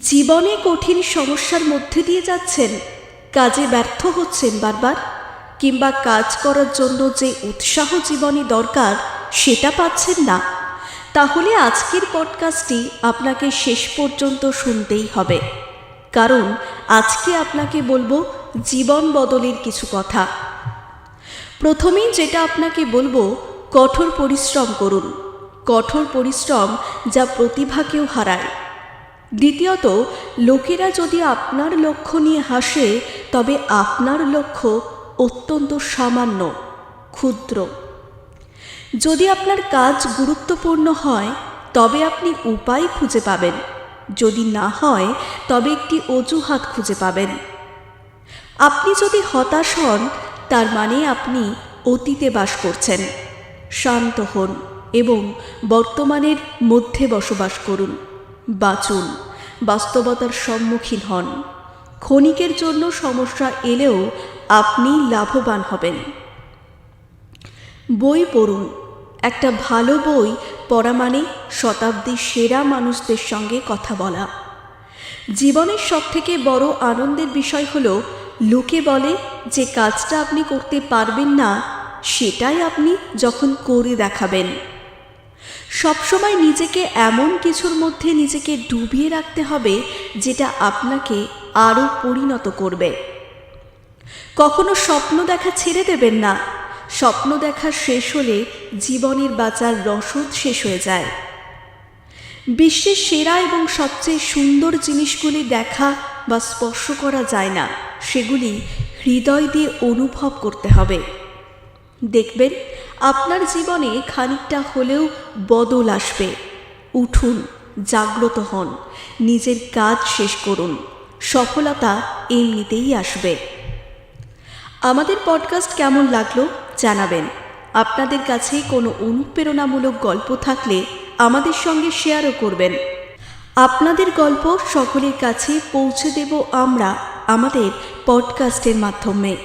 জীবনে কঠিন সমস্যার মধ্যে দিয়ে যাচ্ছেন, কাজে ব্যর্থ হচ্ছেন বারবার, কিংবা কাজ করার জন্য যে উৎসাহ জীবনে দরকার সেটা পাচ্ছেন না। তাহলে আজকের পডকাস্টটি আপনাকে শেষ পর্যন্ত শুনতেই হবে। কারণ আজকে আপনাকে বলব জীবন বদলের কিছু কথা। প্রথমেই যেটা আপনাকে বলব, কঠোর পরিশ্রম করুন। কঠোর পরিশ্রম যা প্রতিভাকেও হারায়। দ্বিতীয়ত, লোকেরা যদি আপনার লক্ষ্য নিয়ে হাসে, তবে আপনার লক্ষ্য অত্যন্ত সামান্য, ক্ষুদ্র। যদি আপনার কাজ গুরুত্বপূর্ণ হয়, তবে আপনি উপায় খুঁজে পাবেন। যদি না হয়, তবে একটি অজুহাত খুঁজে পাবেন। আপনি যদি হতাশ হন, তার মানে আপনি অতীতে বাস করছেন। শান্ত হন এবং বর্তমানের মধ্যে বসবাস করুন। বাঁচুন। বাস্তবতার সম্মুখীন হন। ক্ষণিকের জন্য সমস্যা এলেও আপনি লাভবান হবেন। বই পড়ুন। একটা ভালো বই পড়া মানে শতাব্দীর সেরা মানুষদের সঙ্গে কথা বলা। জীবনের সবথেকে বড় আনন্দের বিষয় হলো, লোকে বলে যে কাজটা আপনি করতে পারবেন না, সেটাই আপনি যখন করে দেখাবেন। সবসময় নিজেকে এমন কিছুর মধ্যে নিজেকে ডুবিয়ে রাখতে হবে যেটা আপনাকে আরও পরিণত করবে। কখনো স্বপ্ন দেখা ছেড়ে দেবেন না। স্বপ্ন দেখা শেষ হলে জীবনের বাঁচার রসদ শেষ হয়ে যায়। বিশ্বের সেরা এবং সবচেয়ে সুন্দর জিনিসগুলি দেখা বা স্পর্শ করা যায় না। সেগুলি হৃদয় দিয়ে অনুভব করতে হবে। দেখবেন আপনার জীবনে খানিকটা হলেও বদল আসবে। উঠুন, জাগ্রত হন, নিজের কাজ শেষ করুন, সফলতা এমনিতেই আসবে। আমাদের পডকাস্ট কেমন লাগল জানাবেন। আপনাদের কাছে কোনো অনুপ্রেরণামূলক গল্প থাকলে আমাদের সঙ্গে শেয়ারও করবেন। আপনাদের গল্প সকলের কাছে পৌঁছে দেব আমরা আমাদের পডকাস্টের মাধ্যমে।